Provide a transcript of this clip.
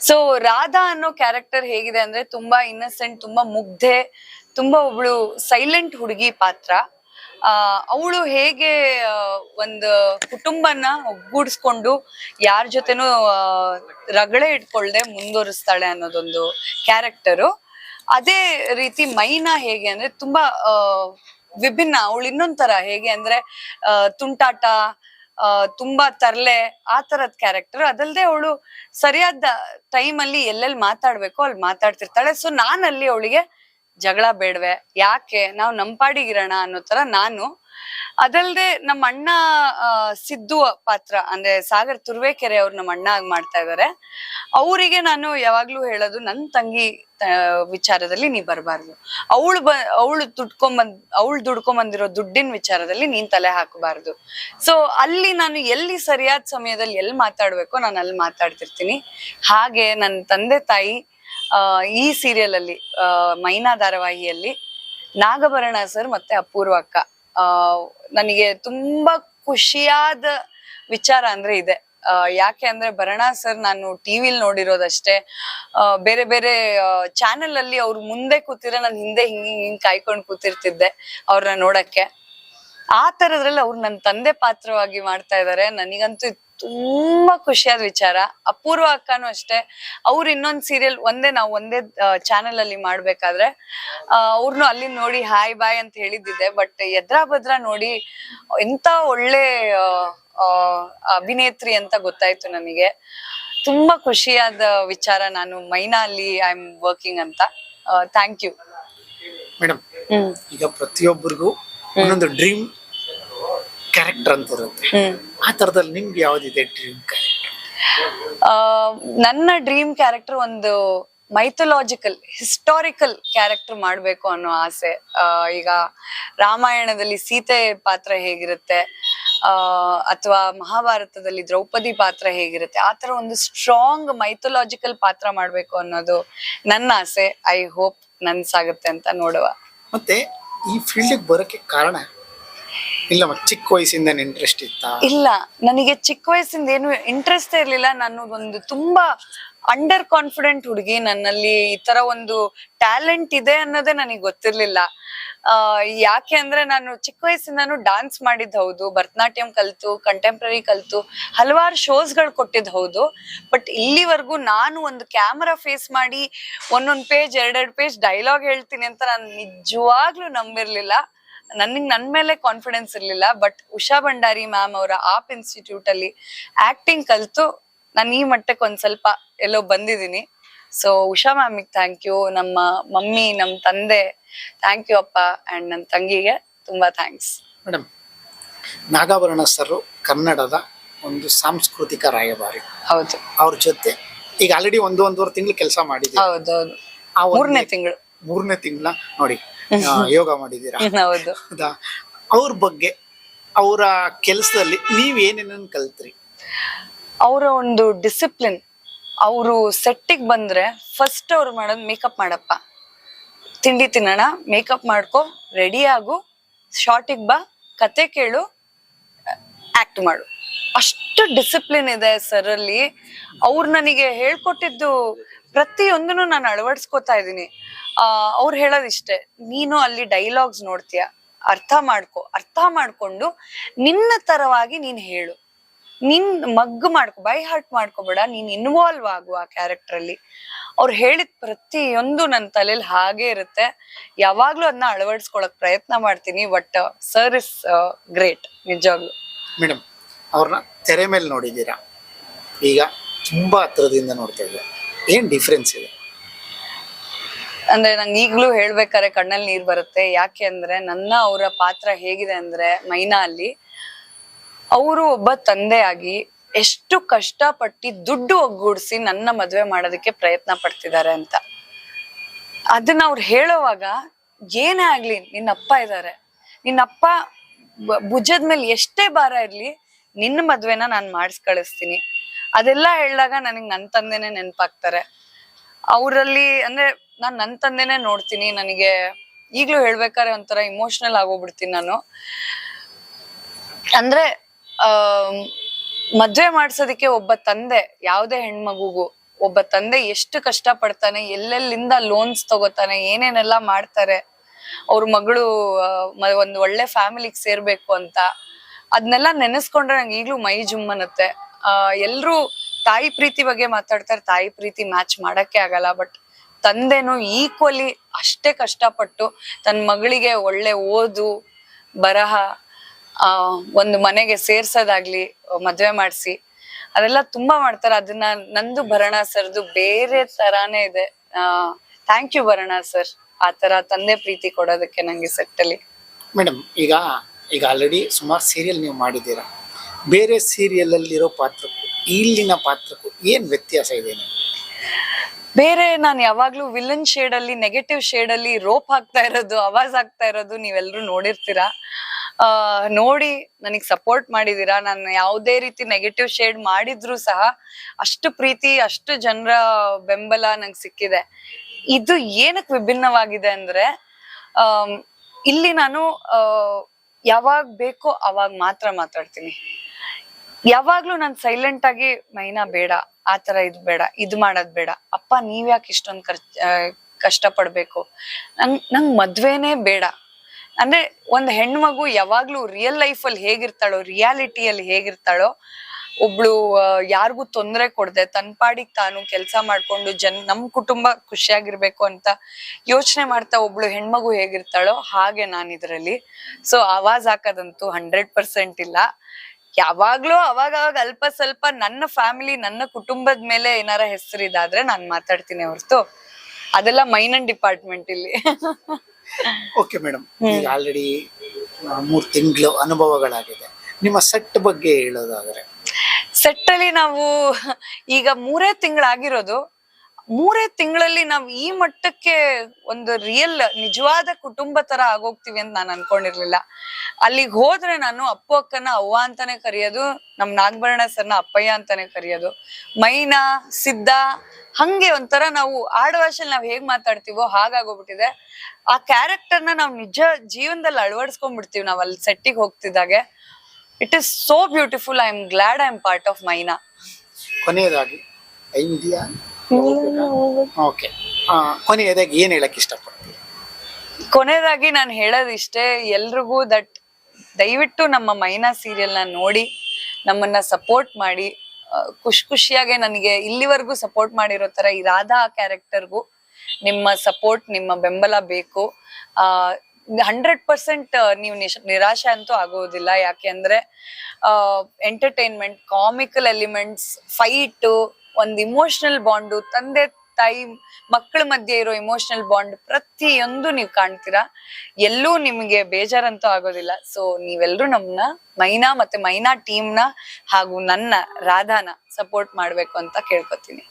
So Radha ಅನ್ನೋ character ಹೇಗಿದೆ ಅಂದ್ರೆ ತುಂಬಾ ಇನ್ನಸೆಂಟ್ ತುಂಬಾ ಮುಗ್ಧೆ, ತುಂಬಾ ಒಬ್ಳು ಸೈಲೆಂಟ್ ಹುಡುಗಿ ಪಾತ್ರ. ಅವಳು ಹೇಗೆ ಒಂದು ಕುಟುಂಬನ ಒಗ್ಗೂಡಿಸ್ಕೊಂಡು ಯಾರ ಜೊತೆನೂ ರಗಳೆ ಇಟ್ಕೊಳ್ದೆ ಮುಂದುವರಿಸ್ತಾಳೆ ಅನ್ನೋದೊಂದು ಕ್ಯಾರೆಕ್ಟರು ಅದೇ ರೀತಿ ಮೈನಾ ಹೇಗೆ ಅಂದ್ರೆ ತುಂಬಾ ವಿಭಿನ್ನ, ಅವಳು ಇನ್ನೊಂದ್ ತರ ಹೇಗೆ ಅಂದ್ರೆ ತುಂಟಾಟ ತುಂಬಾ ತರ್ಲೆ ಆ ತರದ್ ಕ್ಯಾರೆಕ್ಟರ್ ಅದಲ್ದೆ ಅವಳು ಸರಿಯಾದ ಟೈಮ್ ಅಲ್ಲಿ ಎಲ್ಲೆಲ್ಲಿ ಮಾತಾಡ್ಬೇಕು ಅಲ್ಲಿ ಮಾತಾಡ್ತಿರ್ತಾಳೆ. ಸೊ ನಾನ್ ಅಲ್ಲಿ ಅವಳಿಗೆ ಜಗಳ ಬೇಡ್ವೆ. ಯಾಕೆ? ನಾವು ನಂಪಾಡಿಗಿರೋಣ ಅನ್ನೋ ತರ ನಾನು ಅದಲ್ದೆ ನಮ್ಮ ಅಣ್ಣ ಸಿದ್ದು ಪಾತ್ರ, ಅಂದ್ರೆ ಸಾಗರ್ ತುರ್ವೇಕೆರೆ ಅವ್ರು ನಮ್ಮ ಅಣ್ಣ ಆಗಿ ಮಾಡ್ತಾ ಇದಾರೆ. ಅವರಿಗೆ ನಾನು ಯಾವಾಗ್ಲೂ ಹೇಳೋದು, ನನ್ ತಂಗಿ ವಿಚಾರದಲ್ಲಿ ನೀ ಬರಬಾರ್ದು. ಅವಳು ಬ, ಅವಳು ದುಡ್ಕೊಂಬಂದ್, ಅವಳು ದುಡ್ಕೊಂಬಂದಿರೋ ದುಡ್ಡಿನ ವಿಚಾರದಲ್ಲಿ ನೀನ್ ತಲೆ ಹಾಕಬಾರ್ದು. ಸೊ ಅಲ್ಲಿ ನಾನು ಎಲ್ಲಿ ಸರಿಯಾದ ಸಮಯದಲ್ಲಿ ಎಲ್ಲಿ ಮಾತಾಡ್ಬೇಕೋ ನಾನು ಅಲ್ಲಿ ಮಾತಾಡ್ತಿರ್ತೀನಿ. ಹಾಗೆ ನನ್ನ ತಂದೆ ತಾಯಿ ಈ ಸೀರಿಯಲ್ ಅಲ್ಲಿ ಮೈನಾ ಧಾರಾವಾಹಿಯಲ್ಲಿ ನಾಗಭರಣ ಸರ್ ಮತ್ತೆ ಅಪೂರ್ವ ಅಕ್ಕ. ಆ, ನನಗೆ ತುಂಬಾ ಖುಷಿಯಾದ ವಿಚಾರ ಅಂದ್ರೆ ಇದೆ. ಯಾಕೆ ಅಂದ್ರೆ ಭರಣ ಸರ್ ನಾನು ಟಿವಿಲ್ ನೋಡಿರೋದಷ್ಟೇ. ಬೇರೆ ಬೇರೆ ಚಾನೆಲ್ ಅಲ್ಲಿ ಅವ್ರು ಮುಂದೆ ಕೂತಿರೋ ನಾನು ಹಿಂದೆ ಹಿಂಗ್ ಹಿಂಗ್ ಕಾಯ್ಕೊಂಡು ಕೂತಿರ್ತಿದ್ದೆ ಅವ್ರನ್ನ ನೋಡಕ್ಕೆ. ಆ ತರದ್ರಲ್ಲಿ ಅವ್ರು ನನ್ನ ತಂದೆ ಪಾತ್ರವಾಗಿ ಮಾಡ್ತಾ ಇದಾರೆ. ನನಗಂತೂ ತುಂಬಾ ಖುಷಿಯಾದ ವಿಚಾರ. ಅಪೂರ್ವ ಅಕ್ಕನೂ ಅಷ್ಟೇ. ಅವ್ರು ಇನ್ನೊಂದ್ ಸೀರಿಯಲ್ ಒಂದೇ ನಾವು ಒಂದೇ ಚಾನೆಲ್ ಅಲ್ಲಿ ಮಾಡ್ಬೇಕಾದ್ರೆ ಅವ್ರನ್ನು ಅಲ್ಲಿ ನೋಡಿ ಹಾಯ್ ಬಾಯ್ ಅಂತ ಹೇಳಿದ್ದಿದೆ. ಬಟ್ ಎದ್ರಾ ಭದ್ರ ನೋಡಿ ಎಂತ ಒಳ್ಳೆ ಅಭಿನೇತ್ರಿ ಅಂತ ಗೊತ್ತಾಯ್ತು ನನಗೆ. ತುಂಬಾ ಖುಷಿಯಾದ ವಿಚಾರ ನಾನು ಮೈನಾ ಅಲ್ಲಿ ಐ ಆಮ್ ವರ್ಕಿಂಗ್ ಅಂತ ಥ್ಯಾಂಕ್ ಯು ಮೇಡಮ್ ಈಗ ಪ್ರತಿಯೊಬ್ಬರಿಗೂ ಒಂದೊಂದು ಡ್ರೀಮ್ ಕ್ಯಾರೆಕ್ಟರ್ ಅಂತ ಇರುತ್ತೆ. ಆ ತರದಲ್ಲಿ ನಿಮ್ಗೆ ಯಾವ್ದಿದೆ ಡ್ರೀಮ್ ಕ್ಯಾರೆಕ್ಟರ್ ನನ್ನ ಡ್ರೀಮ್ ಕ್ಯಾರೆಕ್ಟರ್ ಒಂದು ಮೈಥೊಲಾಜಿಕಲ್ ಹಿಸ್ಟಾರಿಕಲ್ ಕ್ಯಾರೆಕ್ಟರ್ ಮಾಡಬೇಕು ಅನ್ನೋ ಆಸೆ. ಈಗ ರಾಮಾಯಣದಲ್ಲಿ ಸೀತೆ ಪಾತ್ರ ಹೇಗಿರುತ್ತೆ? ಆ ಅಥವಾ ಮಹಾಭಾರತದಲ್ಲಿ ದ್ರೌಪದಿ ಪಾತ್ರ ಹೇಗಿರುತ್ತೆ? ಆ ತರ ಒಂದು ಸ್ಟ್ರಾಂಗ್ ಮೈಥೊಲಾಜಿಕಲ್ ಪಾತ್ರ ಮಾಡ್ಬೇಕು ಅನ್ನೋದು ನನ್ನ ಆಸೆ. ಐ ಹೋಪ್ ನನ್ಸಾಗುತ್ತೆ ಅಂತ ನೋಡುವ. ಮತ್ತೆ ಈ ಫೀಲ್ಡಿಗೆ ಬರೋಕ್ಕೆ ಕಾರಣ ಇಲ್ಲ ಚಿಕ್ಕ ವಯಸ್ಸಿಂದ ಇಂಟ್ರೆಸ್ಟ್ ಇತ್ತಾ? ಇಲ್ಲ, ನನಗೆ ಚಿಕ್ಕ ವಯಸ್ಸಿಂದ ಏನು ಇಂಟ್ರೆಸ್ಟ್ ಇರ್ಲಿಲ್ಲ. ನಾನು ಒಂದು ತುಂಬಾ ಅಂಡರ್ ಕಾನ್ಫಿಡೆಂಟ್ ಹುಡುಗಿ. ನನ್ನಲ್ಲಿ ಈ ತರ ಒಂದು ಟ್ಯಾಲೆಂಟ್ ಇದೆ ಅನ್ನೋದೇ ನನಗೆ ಗೊತ್ತಿರ್ಲಿಲ್ಲ. ಆ, ಯಾಕೆ ಅಂದ್ರೆ ನಾನು ಚಿಕ್ಕ ವಯಸ್ಸಿಂದಾನು ಡಾನ್ಸ್ ಮಾಡಿದ್ ಹೌದು ಭರತನಾಟ್ಯಂ ಕಲ್ತು ಕಂಟೆಂಪ್ರರಿ ಕಲ್ತು, ಹಲವಾರು ಶೋಸ್ಗಳು ಕೊಟ್ಟಿದ್ ಹೌದು ಬಟ್ ಇಲ್ಲಿವರೆಗೂ ನಾನು ಒಂದು ಕ್ಯಾಮರಾ ಫೇಸ್ ಮಾಡಿ ಒಂದೊಂದ್ ಪೇಜ್ ಎರಡೆರಡು ಪೇಜ್ ಡೈಲಾಗ್ ಹೇಳ್ತೀನಿ ಅಂತ ನಾನು ನಿಜವಾಗ್ಲೂ ನಂಬಿರ್ಲಿಲ್ಲ. ನನಗೆ ನನ್ ಮೇಲೆ ಕಾನ್ಫಿಡೆನ್ಸ್ ಇರ್ಲಿಲ್ಲ ಬಟ್ ಉಷಾ ಭಂಡಾರಿ ಮ್ಯಾಮ್ ಅವರ ಆಪ್ ಇನ್ಸ್ಟಿಟ್ಯೂಟ್ ಅಲ್ಲಿ ಆಕ್ಟಿಂಗ್ ಕಲ್ತು ನಾನು ಈ ಮಟ್ಟಕ್ಕೆ ಒಂದ್ ಸ್ವಲ್ಪ ಎಲ್ಲೋ ಬಂದಿದ್ದೀನಿ. ಸೊ ಉಷಾ ಮ್ಯಾಮಿಗೆ ಥ್ಯಾಂಕ್ ಯು ನಮ್ಮ ಮಮ್ಮಿ ನಮ್ಮ ತಂದೆ ಥ್ಯಾಂಕ್ ಯು ಅಪ್ಪ ಅಂಡ್ ನನ್ನ ತಂಗಿಗೆ ತುಂಬಾ ಥ್ಯಾಂಕ್ಸ್ ಮೇಡಮ್ ನಾಗಾಭರಣ ಸರ್ ಕನ್ನಡದ ಒಂದು ಸಾಂಸ್ಕೃತಿಕ ರಾಯಭಾರಿ. ಹೌದು. ಅವ್ರ ಜೊತೆ ಈಗ ಆಲ್ರೆಡಿ ಒಂದು ಒಂದೂವರೆ ತಿಂಗಳು ಕೆಲಸ ಮಾಡಿದ್ದೀವಿ. ಹೌದು ಹೌದು ಆ ಮೂರನೇ ತಿಂಗಳು. ಮೂರನೇ ತಿಂಗಳ ನೋಡಿ ಯೋಗ ಮಾಡಿದ್ದೀರಾ? ಹೌದು. ಹೌದಾ? ಅವ್ರ ಬಗ್ಗೆ ಅವರ ಕೆಲಸದಲ್ಲಿ ನೀವ್ ಏನೇನನ್ನ ಕಲ್ತ್ರಿ? ಅವರ ಒಂದು ಡಿಸಿಪ್ಲಿನ್ ಅವರು ಸೆಟ್ಟಿಗೆ ಬಂದ್ರೆ ಫಸ್ಟ್ ಅವ್ರು ಮಾಡೋದು ಮೇಕಪ್ ಮಾಡಪ್ಪ. ತಿಂಡಿ ತಿನ್ನೋಣ ಮೇಕಪ್ ಮಾಡ್ಕೊ ರೆಡಿ ಆಗು ಶಾರ್ಟಿಗೆ ಬಾ ಕತೆ ಕೇಳು ಆಕ್ಟ್ ಮಾಡು. ಅಷ್ಟು ಡಿಸಿಪ್ಲಿನ್ ಇದೆ ಸರ್ ಅಲ್ಲಿ. ಅವ್ರು ನನಗೆ ಹೇಳ್ಕೊಟ್ಟಿದ್ದು ಪ್ರತಿಯೊಂದನ್ನು ನಾನು ಅಳವಡಿಸ್ಕೋತಾ ಇದ್ದೀನಿ. ಆ, ಅವ್ರು ಹೇಳೋದಿಷ್ಟೇ, ನೀನು ಅಲ್ಲಿ ಡೈಲಾಗ್ಸ್ ನೋಡ್ತೀಯ, ಅರ್ಥ ಮಾಡ್ಕೊ, ಅರ್ಥ ಮಾಡ್ಕೊಂಡು ನಿನ್ನ ತರವಾಗಿ ನೀನ್ ಹೇಳು. ನಿನ್ ಮಗ್ ಮಾಡ್ಕೊ ಬೈ ಹಾರ್ಟ್ ಮಾಡ್ಕೋಬೇಡ, ನೀನ್ ಇನ್ವಾಲ್ವ್ ಆಗು ಆ ಕ್ಯಾರೆಕ್ಟರ್ ಅಲ್ಲಿ. ಅವ್ರು ಹೇಳಿದ ಪ್ರತಿಯೊಂದು ನನ್ನ ತಲೆಯಲ್ಲಿ ಹಾಗೆ ಇರುತ್ತೆ. ಯಾವಾಗ್ಲೂ ಅದನ್ನ ಅಳವಡಿಸ್ಕೊಳಕ್ ಪ್ರಯತ್ನ ಮಾಡ್ತೀನಿ ಬಟ್ ಸರ್ ಇಸ್ ಗ್ರೇಟ್ ನಿಜವಾಗ್ಲು. ಮೇಡಮ್ ಅವ್ರನ್ನ ತೆರೆ ಮೇಲೆ ನೋಡಿದ್ದೀರಾ? ಈಗ ತುಂಬಾ ಹತ್ರದಿಂದ ನೋಡ್ತಾ ಇದ್ದಾರೆ. ಏನ್ ಡಿಫ್ರೆನ್ಸ್ ಇದೆ? ಅಂದ್ರೆ ನಂಗೆ ಈಗ್ಲೂ ಹೇಳ್ಬೇಕಾದ್ರೆ ಕಣ್ಣಲ್ಲಿ ನೀರ್ ಬರುತ್ತೆ. ಯಾಕೆ ಅಂದ್ರೆ ನನ್ನ ಅವರ ಪಾತ್ರ ಹೇಗಿದೆ ಅಂದ್ರೆ ಮೈನಾ ಅಲ್ಲಿ ಅವರು ಒಬ್ಬ ತಂದೆಯಾಗಿ ಎಷ್ಟು ಕಷ್ಟಪಟ್ಟು ದುಡ್ಡು ಒಗ್ಗೂಡಿಸಿ ನನ್ನ ಮದುವೆ ಮಾಡೋದಕ್ಕೆ ಪ್ರಯತ್ನ ಪಡ್ತಿದ್ದಾರೆ ಅಂತ. ಅದನ್ನ ಅವ್ರು ಹೇಳೋವಾಗ ಏನೇ ಆಗ್ಲಿ ನಿನ್ನಪ್ಪ ಇದ್ದಾರೆ ನಿನ್ನ ಅಪ್ಪ ಭುಜದ ಮೇಲೆ ಎಷ್ಟೇ ಭಾರ ಇರ್ಲಿ ನಿನ್ನ ಮದ್ವೆನ ನಾನು ಮಾಡಿಸ್ ಕಳಿಸ್ತೀನಿ. ಅದೆಲ್ಲ ಹೇಳಿದಾಗ ನನಗೆ ನನ್ನ ತಂದೆನೆ ನೆನಪಾಗ್ತಾರೆ. ಅವರಲ್ಲಿ ಅಂದ್ರೆ ನಾನ್ ನನ್ನ ತಂದೆನೇ ನೋಡ್ತೀನಿ, ನನಗೆ ಈಗ್ಲೂ ಹೇಳ್ಬೇಕಾದ್ರೆ ಒಂಥರ ಇಮೋಷನಲ್ ಆಗೋಗ್ಬಿಡ್ತೀನಿ ನಾನು. ಅಂದ್ರೆ ಆ ಮದ್ವೆ ಮಾಡ್ಸೋದಿಕ್ಕೆ ಒಬ್ಬ ತಂದೆ, ಯಾವ್ದೇ ಹೆಣ್ಮಗುಗೂ ಒಬ್ಬ ತಂದೆ ಎಷ್ಟು ಕಷ್ಟ ಪಡ್ತಾನೆ ಎಲ್ಲೆಲ್ಲಿಂದ ಲೋನ್ಸ್ ತಗೋತಾನೆ, ಏನೇನೆಲ್ಲ ಮಾಡ್ತಾರೆ, ಅವ್ರ ಮಗಳು ಒಂದು ಒಳ್ಳೆ ಫ್ಯಾಮಿಲಿಗೆ ಸೇರ್ಬೇಕು ಅಂತ ಅದನ್ನೆಲ್ಲ ನೆನೆಸ್ಕೊಂಡ್ರೆ ನಂಗೆ ಈಗ್ಲೂ ಮೈ ಜುಮ್ಮನತ್ತೆ. ಎಲ್ರು ತಾಯಿ ಪ್ರೀತಿ ಬಗ್ಗೆ ಮಾತಾಡ್ತಾರೆ, ತಾಯಿ ಪ್ರೀತಿ ಮ್ಯಾಚ್ ಮಾಡಕ್ಕೆ ಆಗಲ್ಲ ಬಟ್ ತಂದೆನು ಈಕ್ವಲಿ ಅಷ್ಟೇ ಕಷ್ಟಪಟ್ಟು ತನ್ನ ಮಗಳಿಗೆ ಒಳ್ಳೆ ಓದು, ಬರಹ, ಆ, ಒಂದು ಮನೆಗೆ ಸೇರ್ಸೋದಾಗ್ಲಿ, ಮದ್ವೆ ಮಾಡಿಸಿ, ಅದೆಲ್ಲ ತುಂಬಾ ಮಾಡ್ತಾರೆ. ಅದನ್ನ ನಂದು ಭರಣ ಸರ್ದು ಬೇರೆ ತರಾನೇ ಇದೆ. Thank you Bharana sir. ಆ ತರ ತಂದೆ ಪ್ರೀತಿ ಕೊಡೋದಕ್ಕೆ ನಂಗೆ ಸೆಟ್ಟಲ್ಲಿ ಮೇಡಮ್ ಈಗ ಈಗ ಆಲ್ರೆಡಿ ಸುಮಾರು ಸೀರಿಯಲ್ ನೀವು ಮಾಡಿದ್ದೀರಾ? ಬೇರೆ ಸೀರಿಯಲಲ್ಲಿರೋ ಪಾತ್ರಕ್ಕೂ, ಇಲ್ಲಿನ ಪಾತ್ರಕ್ಕೂ ಏನು ವ್ಯತ್ಯಾಸ ಇದೆ ಬೇರೆ ನಾನು ಯಾವಾಗ್ಲೂ ವಿಲನ್ ಶೇಡ್ ಅಲ್ಲಿ ನೆಗೆಟಿವ್ ಶೇಡ್ ಅಲ್ಲಿ ರೋಪ್ ಹಾಕ್ತಾ ಇರೋದು, ಅವಾಜ್ ಆಗ್ತಾ ಇರೋದು ನೀವೆಲ್ಲರೂ ನೋಡಿರ್ತೀರಾ? ನೋಡಿ ನನಗ್ ಸಪೋರ್ಟ್ ಮಾಡಿದೀರಾ? ನಾನು ಯಾವುದೇ ರೀತಿ ನೆಗೆಟಿವ್ ಶೇಡ್ ಮಾಡಿದ್ರು ಸಹ ಅಷ್ಟು ಪ್ರೀತಿ, ಅಷ್ಟು ಜನರ ಬೆಂಬಲ ನಂಗೆ ಸಿಕ್ಕಿದೆ. ಇದು ಏನಕ್ಕೆ ವಿಭಿನ್ನವಾಗಿದೆ ಅಂದ್ರೆ ಇಲ್ಲಿ ನಾನು ಯಾವಾಗ ಬೇಕೋ ಅವಾಗ ಮಾತ್ರ ಮಾತಾಡ್ತೀನಿ. ಯಾವಾಗ್ಲೂ ನಾನು ಸೈಲೆಂಟ್ ಆಗಿ ಮೈನಾ ಬೇಡ, ಆ ತರ ಇದ್ ಬೇಡ, ಇದ್ ಮಾಡೋದ್ ಬೇಡ. ಅಪ್ಪ, ನೀವ್ ಯಾಕೆ ಇಷ್ಟೊಂದ್ ಖರ್ಚ್ ಕಷ್ಟ ಪಡ್ಬೇಕು ನಂಗ್ ನಂಗ್ ಮದ್ವೆನೆ ಬೇಡ. ಅಂದ್ರೆ ಒಂದ್ ಹೆಣ್ಮಗು ಯಾವಾಗ್ಲೂ ರಿಯಲ್ ಲೈಫ್ ಅಲ್ಲಿ ಹೇಗಿರ್ತಾಳೋ ರಿಯಾಲಿಟಿಯಲ್ಲಿ ಹೇಗಿರ್ತಾಳೋ, ಒಬ್ಳು ಯಾರಿಗೂ ತೊಂದರೆ ಕೊಡದೆ ತನ್ನ ಪಾಡಿಗೆ ತಾನು ಕೆಲಸ ಮಾಡ್ಕೊಂಡು ಜನ್, ನಮ್ ಕುಟುಂಬ ಖುಷಿಯಾಗಿರ್ಬೇಕು ಅಂತ ಯೋಚನೆ ಮಾಡ್ತಾ ಒಬ್ಳು ಹೆಣ್ಮಗು ಹೇಗಿರ್ತಾಳೋ ಹಾಗೆ ನಾನು ಇದರಲ್ಲಿ. ಸೊ ಆವಾಜ್ ಹಾಕೋದಂತೂ ಹಂಡ್ರೆಡ್ ಪರ್ಸೆಂಟ್ ಇಲ್ಲ. ಯಾವಾಗ್ಲೂ ಅವಾಗ ಅವಾಗ ಅಲ್ಪ ಸ್ವಲ್ಪ ನನ್ನ ಫ್ಯಾಮಿಲಿ ನನ್ನ ಕುಟುಂಬದ ಮೇಲೆ ಏನಾರ ಹೆಸರಿದಾದ್ರೆ ನಾನ್ ಮಾತಾಡ್ತೀನಿ ಹೊರತು. ಅದೆಲ್ಲ ಮೈನನ್ ಡಿಪಾರ್ಟ್ಮೆಂಟ್ ಇಲ್ಲಿ. ಓಕೆ ಮೇಡಮ್ ಈಗ ಆಲ್ರೆಡಿ ಮೂರ್ ತಿಂಗಳು ಅನುಭವಗಳಾಗಿದೆ. ನಿಮ್ಮ ಸೆಟ್ ಬಗ್ಗೆ ಹೇಳೋದಾದ್ರೆ. ಸೆಟ್ ಅಲ್ಲಿ ನಾವು ಈಗ ಮೂರೇ ತಿಂಗಳಾಗಿರೋದು. ಮೂರೇ ತಿಂಗಳಲ್ಲಿ ನಾವು ಈ ಮಟ್ಟಕ್ಕೆ ಒಂದು ರಿಯಲ್ ನಿಜವಾದ ಕುಟುಂಬ ತರ ಆಗೋಗ್ತೀವಿ ಅಂತ ನಾನು ಅನ್ಕೊಂಡಿರ್ಲಿಲ್ಲ. ಅಲ್ಲಿಗೆ ಹೋದ್ರೆ ನಾನು ಅಪ್ಪು ಅಕ್ಕನ ಅವ್ವ ಅಂತಾನೆ ಕರೆಯೋದು, ನಮ್ ನಾಗಭರಣ ಸರ್ನ ಅಪ್ಪಯ್ಯ ಅಂತಾನೆ ಕರೆಯೋದು. ಮೈನಾ ಸಿದ್ಧ ಹಂಗೆ ಒಂಥರ ನಾವು ಆಡಭಾಷೆಲಿ ನಾವ್ ಹೇಗ್ ಮಾತಾಡ್ತೀವೋ ಹಾಗಾಗೋಗ್ಬಿಟ್ಟಿದೆ. ಆ ಕ್ಯಾರೆಕ್ಟರ್ನ ನಾವು ನಿಜ ಜೀವನದಲ್ಲಿ ಅಳವಡಿಸ್ಕೊಂಡ್ಬಿಡ್ತೀವಿ ನಾವ್ ಅಲ್ಲಿ ಸೆಟ್ಟಿಗೆ ಹೋಗ್ತಿದ್ದಾಗೆ. It is so beautiful I am glad I am part of Maina. ಕೊನೆಯದಾಗಿ ಇದೆಯಾ ಓಕೆ. ಕೊನೆಯದಾಗಿ ಏನ್ ಹೇಳಕ್ ಇಷ್ಟಪಡ್ತೀವಿ ಕೊನೆಯದಾಗಿ ನಾನು ಹೇಳೋದಿಷ್ಟೇ ಎಲ್ರಿಗೂ ದಟ್ ದಯವಿಟ್ಟು ನಮ್ಮ ಮೈನಾ ಸೀರಿಯಲ್ನ ನೋಡಿ ನಮ್ಮನ್ನ ಸಪೋರ್ಟ್ ಮಾಡಿ ಖುಷಿ ಖುಷಿಯಾಗೆ ನನಗೆ ಇಲ್ಲಿವರೆಗೂ ಸಪೋರ್ಟ್ ಮಾಡಿರೋ ತರ ಈ ರಾಧಾ ಕ್ಯಾರೆಕ್ಟರ್ಗೂ ನಿಮ್ಮ ಸಪೋರ್ಟ್ ನಿಮ್ಮ ಬೆಂಬಲ ಬೇಕು. ಆ ಹಂಡ್ರೆಡ್ ಪರ್ಸೆಂಟ್ ನೀವು ನಿಶ್- ನಿರಾಶೆ ಅಂತೂ ಆಗೋದಿಲ್ಲ. ಯಾಕೆ ಅಂದ್ರೆ ಎಂಟರ್ಟೈನ್ಮೆಂಟ್ ಕಾಮಿಕಲ್ ಎಲಿಮೆಂಟ್ಸ್ ಫೈಟ್ ಒಂದು ಇಮೋಷನಲ್ ಬಾಂಡು ತಂದೆ, ತಾಯಿ ಮಕ್ಕಳ ಮಧ್ಯೆ ಇರೋ ಇಮೋಷನಲ್ ಬಾಂಡ್ ಪ್ರತಿಯೊಂದು ನೀವು ಕಾಣ್ತೀರಾ? ಎಲ್ಲೂ ನಿಮಗೆ ಬೇಜಾರಂತೂ ಆಗೋದಿಲ್ಲ. ಸೊ ನೀವೆಲ್ಲರೂ ನಮ್ಮನ್ನ ಮೈನಾ ಮತ್ತೆ ಮೈನಾ ಟೀಮ್ನ ಹಾಗೂ ನನ್ನ ರಾಧಾನ ಸಪೋರ್ಟ್ ಮಾಡ್ಬೇಕು ಅಂತ ಕೇಳ್ಕೊತೀನಿ.